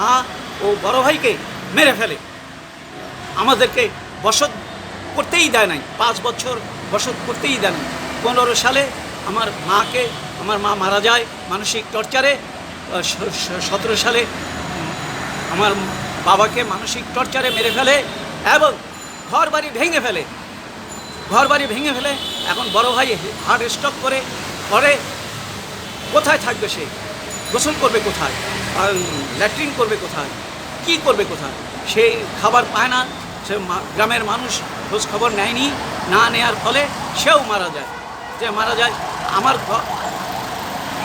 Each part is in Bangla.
মা ও বড় ভাইকে মেরে ফেলে। আমাদেরকে বসত করতেই দেয় নাই, পাঁচ বছর বসত করতেই দেয় নাই। পনেরো সালে আমার মাকে, আমার মা মারা যায় মানসিক টর্চারে সতেরো সালে আমার বাবাকে মানসিক টর্চারে মেরে ফেলে এবং ঘর বাড়ি ভেঙে ফেলে। ঘর বাড়ি ভেঙে ফেলে, এখন বড় ভাই হার্ট স্ট্রোক করে, পরে কোথায় থাকবে সে? গোসল করবে কোথায়? আর ল্যাট্রিন করবে কোথায়? কি করবে কোথায়? সে খাবার পায় না, সে গ্রামের মানুষ খোঁজ খবর নেয়নি, না নেয়ার ফলে সেও মারা যায়। যে মারা যায়, আমার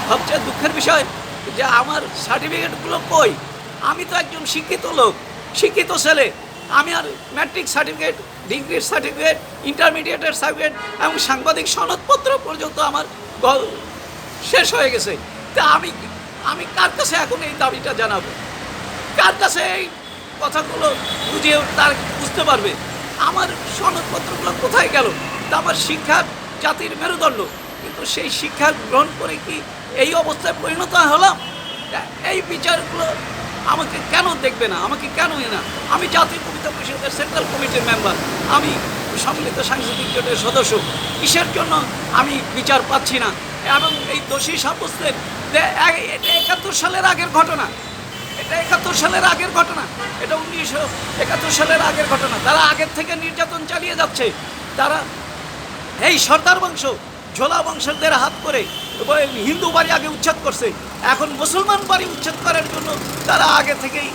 সবচেয়ে দুঃখের বিষয় যে আমার সার্টিফিকেটগুলো কই? আমি তো একজন শিক্ষিত লোক, শিক্ষিত ছেলে। আমি আর ম্যাট্রিক সার্টিফিকেট, ডিগ্রির সার্টিফিকেট, ইন্টারমিডিয়েটের সার্টিফিকেট এবং সাংবাদিক সনদপত্র পর্যন্ত আমার শেষ হয়ে গেছে। তা আমি আমি কার কাছে এখন এই দাবিটা জানাব? কার কাছে এই কথাগুলো বুঝিয়ে তার বুঝতে পারবে? আমার সনদপত্রগুলো কোথায় গেল? তা আমার শিক্ষার জাতির মেরুদণ্ড। কিন্তু সেই শিক্ষা গ্রহণ করে কি এই অবস্থায় পরিণত হলাম? এই বিচারগুলো আমাকে কেন দেখবে না? আমাকে কেন না? আমি জাতীয় কবিতা পরিষদের সেন্ট্রাল কমিটির মেম্বার। আমি সম্মিলিত সাংস্কৃতিক জোটের সদস্য। কিসের জন্য আমি বিচার পাচ্ছি না? এবং এই দোষী সাব্যস্তের যে- এটা একাত্তর সালের আগের ঘটনা। এটা একাত্তর সালের আগের ঘটনা। এটা উনিশশো একাত্তর সালের আগের ঘটনা। তারা আগের থেকে নির্যাতন চালিয়ে যাচ্ছে, তারা এই সর্দার বংশ, ঝোলা বংশদের হাত করে হিন্দু বাড়ি আগে উচ্ছেদ করছে। এখন মুসলমান বাড়ি উচ্ছেদ করার জন্য তারা আগে থেকেই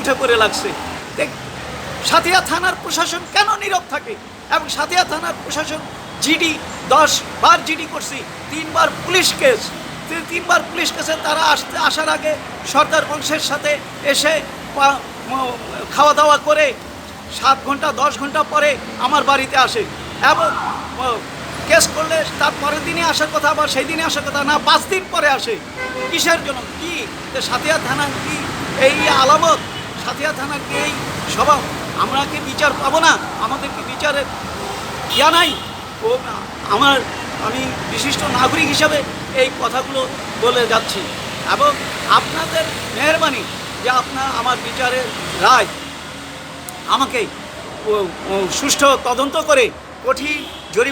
উঠে পড়ে লাগছে। সাথিয়া থানার প্রশাসন কেন নীরব থাকে? এবং সাথিয়া থানার প্রশাসন জিডি দশ বার জিডি করছি, তিনবার পুলিশ কেস। তিনবার পুলিশ কেসে তারা আসতে আসার আগে সর্দার বংশের সাথে এসে খাওয়া দাওয়া করে সাত ঘণ্টা, দশ ঘণ্টা পরে আমার বাড়িতে আসে। এবং কেস করলে তার পরের দিনে আসার কথা আবার সেই দিনে আসার কথা না, পাঁচ দিন পরে আসে। কিসের জন্য? কি? সাথিয়া থানার কি এই আলামত? সাথিয়া থানার কি এই স্বভাব? আমরা কি বিচার পাবো না? আমাদের কি বিচারের ইয়া নাই? ও, আমার, আমি বিশিষ্ট নাগরিক হিসাবে এই কথাগুলো বলে যাচ্ছি। এবং আপনাদের মেহরবানি যে আপনার, আমার বিচারের রায় আমাকে সুষ্ঠু তদন্ত করে কঠিন